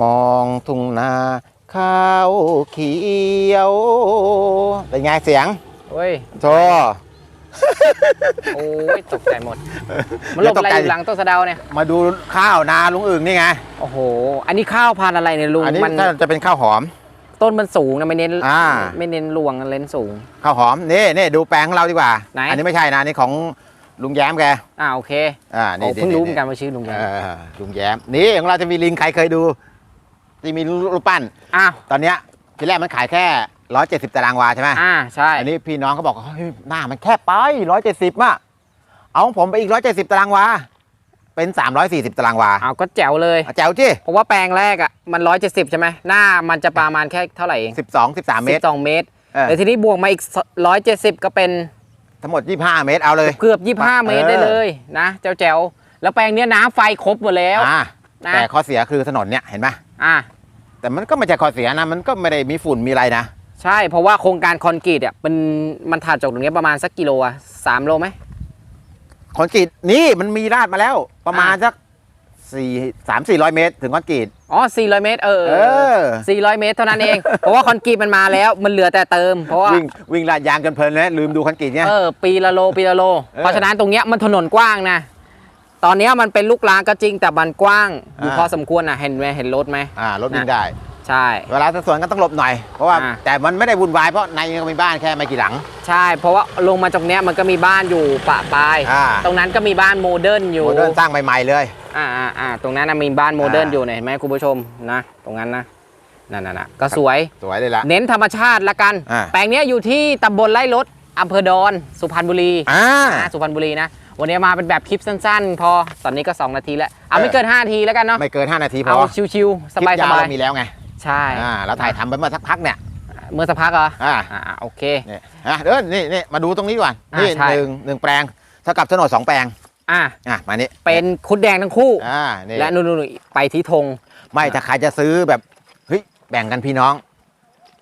มองทุ่งนาข้าวเขียวเป็นไงเสียงเฮ้ยโธโอ้ยตกใจหมด มันหลบอะไรอยู่หลังต้นสะเดาเนี่ย มาดูข้าวนาลุงอึ่งนี่ไง โอ้โห อันนี้ข้าวพันธุ์อะไรเนี่ยลุง อันนี้มันถ้าจะเป็นข้าวหอม ต้นมันสูงนะไม่เน้นอ่าไม่เน้นรวงเลนสูง ข้าวหอมนี่นี่ดูแปลงของเราดีกว่าไหนอันนี้ไม่ใช่นะอันนี่ของลุงแย้มแก อ่าโอเค อ่าโอ้นี่เพิ่งรู้เหมือนกันว่าชื่อลุงแกเออลุงแย้ม นี่ของเราจะมีลิงใครเคยดู ที่มีรูปปั้น อ้าวตอนเนี้ยทีแรกมันขายแค่ร้อยเจ็ดสิบตารางวาใช่ไหมอ่าใช่อันนี้พี่น้องเขาบอกเฮ้ยหน้ามันแค่ไปร้อยเจ็ดสิบอะเอาของผมไปอีกร้อยเจ็ดสิบตารางวา เป็นสามร้อยสี่สิบตารางวาอ้าวก็แจ๋วเลย อะแจ๋วจีเพราะว่าแปลงแรกอะมันร้อยเจ็ดสิบใช่ไหมหน้ามันจะประมาณแค่เท่าไหร่เองสิบสองสิบสามเมตรสองเมตรเออ แต่ทีนี้บวกมาอีกร้อยเจ็ดสิบก็เป็นทั้งหมดยี่ห้าเมตรเอาเลย เกือบยี่ห้าเมตรเออได้เลยนะเจ้าแจ๋วแล้วแปลงเนี้ยน้ำไฟครบหมดแล้ว อ่านะ แต่ข้อเสียคือถนนเนี่ยเห็นไหม อ่าแต่มันก็ไม่ใช่ข้อเสียนะ มันก็ไม่ได้มีฝุ่นมีอะไรนะ ใช่เพราะว่าโครงการคอนกรีตอะมันมันถัดจากตรงเนี้ยประมาณสักกิโลอะสามโลไหม คอนกรีตนี่มันมีราดมาแล้ว ประมาณสักสี่สามสี่ร้อยเมตร ถึงคอนกรีต อ๋อ 400 เมตร เออเออ 400 เมตรเท่านั้นเอง เพราะว่าคอนกรีตมันมาแล้ว มันเหลือแต่เติม เพราะว่า วิ่งวิ่งลาดยางกันเพลินเลยลืมดูคอนกรีตเนี่ย เออ ปีละโล ปีละโล เออ เพราะฉะนั้นตรงเนี้ยมันถนนกว้างนะ ตอนเนี้ยมันเป็นลูกลางก็จริงแต่มันกว้างอยู่อ่าพอสมควรนะเห็นไหมเห็นรถไหมอ่ารถวิ่งได้ ใช่ เวลาสวนก็ต้องหลบหน่อยเพราะว่าอ่าแต่มันไม่ได้วุ่นวายเพราะในก็มีบ้านแค่ไม่กี่หลัง ใช่ เพราะว่าลงมาจากเนี้ยมันก็มีบ้านอยู่ปะปลายอ่าตรงนั้นก็มีบ้านโมเดิร์นอยู่โมเดิร์นสร้างใหม่ๆเลยอ่าอ่าอ่าตรงนั้นนะมีบ้านโมเดิร์นอ่าอยู่เนี่ยเห็นไหมคุณผู้ชมนะ ตรงนั้นนะนั่นน่ะนะก็สวยสวยเลยละเน้นธรรมชาติละกันอ่าแปลงเนี้ยอยู่ที่ตำบลไร่รถอำเภอดอน สุพรรณบุรีอ่านะสุพรรณบุรีนะ วันนี้มาเป็นแบบคลิปสั้นๆ พอ ตอนนี้ก็ 2 นาทีแล้วเอาเออไม่เกิน 5 นาทีแล้วกันเนาะ ไม่เกิน 5 นาทีพเอาอชิวๆสคลิปบายยาวๆเรามีแล้วไง ใช่อ่าเราถ่ายทำไปเมื่อสักพักเนี่ย เมื่อสักพักเหรอ อ่าอ่าโอเคเนี่ยอะเดี๋ยวนี่นี่มาดูตรงนี้ก่อนอ่านี่ใช่หนึ่งหนึ่งแปลง เท่ากับโฉนดสองแปลง อ่าอะมานี่เป็นคุดแดงทั้งคู่ อ่า นี่ และนู่นๆไปที่ธง ไม่ ถ้าใครจะซื้อแบบ เฮ้ย แบ่งกันพี่น้อง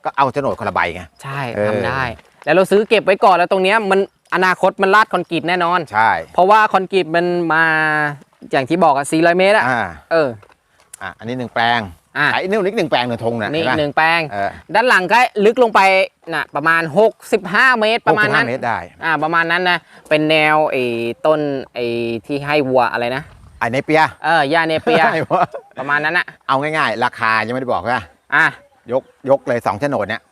ก็เอาโฉนดคนละใบไง ใช่เออทำได้ แล้วเราซื้อเก็บไว้ก่อนแล้วตรงเนี้ยมัน อนาคตมันลาดคอนกรีตแน่นอน ใช่ เพราะว่าคอนกรีตมันมาอย่างที่บอกอะ400 เมตรอะอ่าเออ อะอันนี้หนึ่งแปลงอะ ไอ้นี่นิดหนึ่งแปลงหนึ่งธงน่ะนี่เห็นปะหนึ่งแปลง เออด้านหลังก็ลึกลงไปน่ะประมาณ 65 เมตรประมาณนั้น หกสิบห้เมตรได้ อ่าประมาณนั้นนะเป็นแนวไอ้ต้นไอ้ที่ให้วัวอะไรนะไอ้ในเปียเออยาเนเปียใช่ปะประมาณนั้นนะเอาง่ายๆ ราคายังไม่ได้บอกว่าอะยกยกเลยสองโฉนดเนี่ย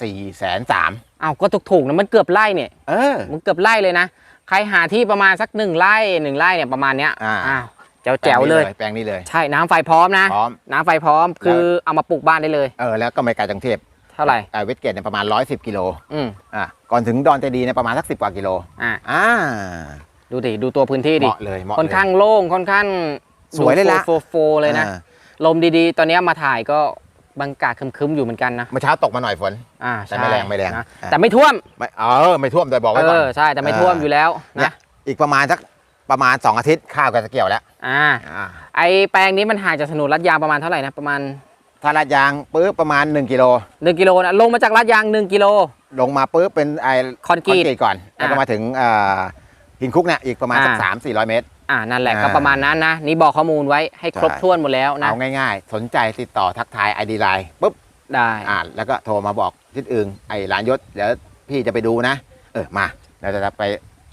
สี่แสนสาม เอาก็ถูกๆนะมันเกือบไร่เนี่ยเออ มันเกือบไร่เลยนะ ใครหาที่ประมาณสักหนึ่งไร่หนึ่งไร่เนี่ยประมาณเนี้ยอ่า อ้าวแจ๋วแจ๋วๆเลย แปลงนี้เลย ใช่น้ำไฟพร้อมนะ พร้อม น้ำไฟพร้อมคือเอามาปลูกบ้านได้เลย เออ แล้วก็ไม่ไกลจากกรุงเทพเท่าไหร่ อ่าเวสเกตเนี่ยประมาณ 110 กิโล อืมอะก่อนถึงดอนเจดีย์เนี่ยประมาณสักสิกว่ากิโล อะอ่า ดูดิดูตัวพื้นที่เหดิมาะเลยเหมาะค่อนเลยข้างโล่งค่อนข้างสวยเลยละโฟโฟๆเลยนะ อ่าลมดีๆ ตอนเนี้ยมาถ่ายก็ บรรยากาศครึมๆอยู่เหมือนกันนะเมื่อเช้าตกมาหน่อยฝน อ่าแต่ไม่แรงไม่แรงนะอะแต่ไม่ท่วมไม่เออไม่ท่วมแต่บอกไว้เอก่อน อใช่แต่ไม่ท่วมอยู่แล้วเนี่นะยอีกประมาณสักประมาณ 2 อาทิตย์ข้าวก็จะเกี่ยวแล้วอ่าอ่าไอแปลงนี้มันห่างจากถนนลาดยางประมาณเท่าไหร่นะประมาณถ้าลาดยางปุ๊บประมาณ 1กิโล1กิโลนะลงมาจากลาดยาง1กิโล ลงมาปุ๊บเป็นไอคอนกรีต ก่อนแล้วก็อะมาถึงอ่าหินคุกเนี่ยอีกประมาณสักอ่า สามสี่ร้อยเมตร อ่านั่นแหละอ่าก็ประมาณนั้นนะ นี่บอกข้อมูลไว้ให้ครบใช่ถ้วนหมดแล้วนะ เอาง่ายๆ สนใจติดต่อทักทายไอดีไลน์ปุ๊บได้อ่าแล้วก็โทรมาบอกทิศอื่นไอ้หลานยศเดี๋ยวพี่จะไปดูนะ เออมาเราจะไป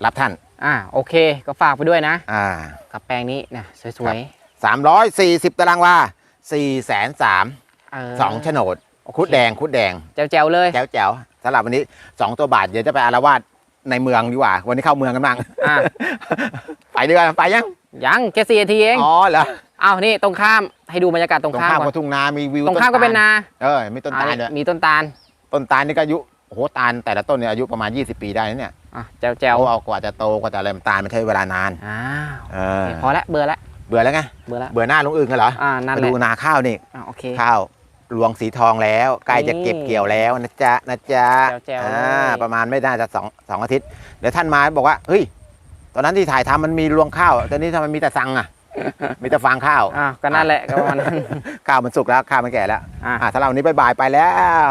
รับท่าน อ่าโอเค ก็ฝากไปด้วยนะ อ่า กับแปลงนี้นะสครัวบยสามร้อยสี่สิบตารางวาสี่แสนสามๆเออสองโฉนดคุดแดงคุดแดงแจ๋วๆเลยแจ๋วแจ๋วสำหรับวันนี้สองตัวบาทเดี๋ยวจะไปอารวาส ในเมืองดีกว่า วันนี้เข้าเมืองกันบ้างอ่าไปดีกว่าไปยังยังแค่สี่นาทีเองอ๋อเหรออ้าวนี่ตรงข้ามให้ดูบรรยากาศตตรรงงข้ามข้ามก่กัอบนทุ่งนา มีวิวตรงข้ามก็เป็นนาเออมีต้นตาลอ่าด้วยมีต้นตาลต้นตาลนี่ก็อายุโอ้โหตาลแต่ละต้นเนี่ยอายุประมาณ 20 ปีได้นะเนี่ยอะแจ๋วเขาเอากว่าจะโตกว่าจะอะไรมันตาลมันใช้เวลานานๆอ้าวเออพอละเบื่อละเบื่อแล้วไงเบื่อละเบื่อหน้าลุงอึ่งกันเหรออ่านั่นมาแหดูละนาข้าวนี่ อ่าโอเค ข้าว รวงสีทองแล้วใกล้จะนี่เก็บเกี่ยวแล้วนะจ๊ะนะจ๊ะแจ๋วๆอ่าเลย ประมาณไม่น่าจะสองสองอาทิตย์เดี๋ยวท่านมาบอกว่าเฮ้ยตอนนั้นที่ถ่ายทำมันมีรวงข้าวตอนนี้ทำไมมีแต่ซังอะ มีแต่ฟางข้าวอ่าก็นั่นแหละก็ประมาณนั้น ข้าวมันสุกแล้วข้าวมันแก่แล้วอะ อ่าถ้าเราวันนี้บายบายไปแล้ว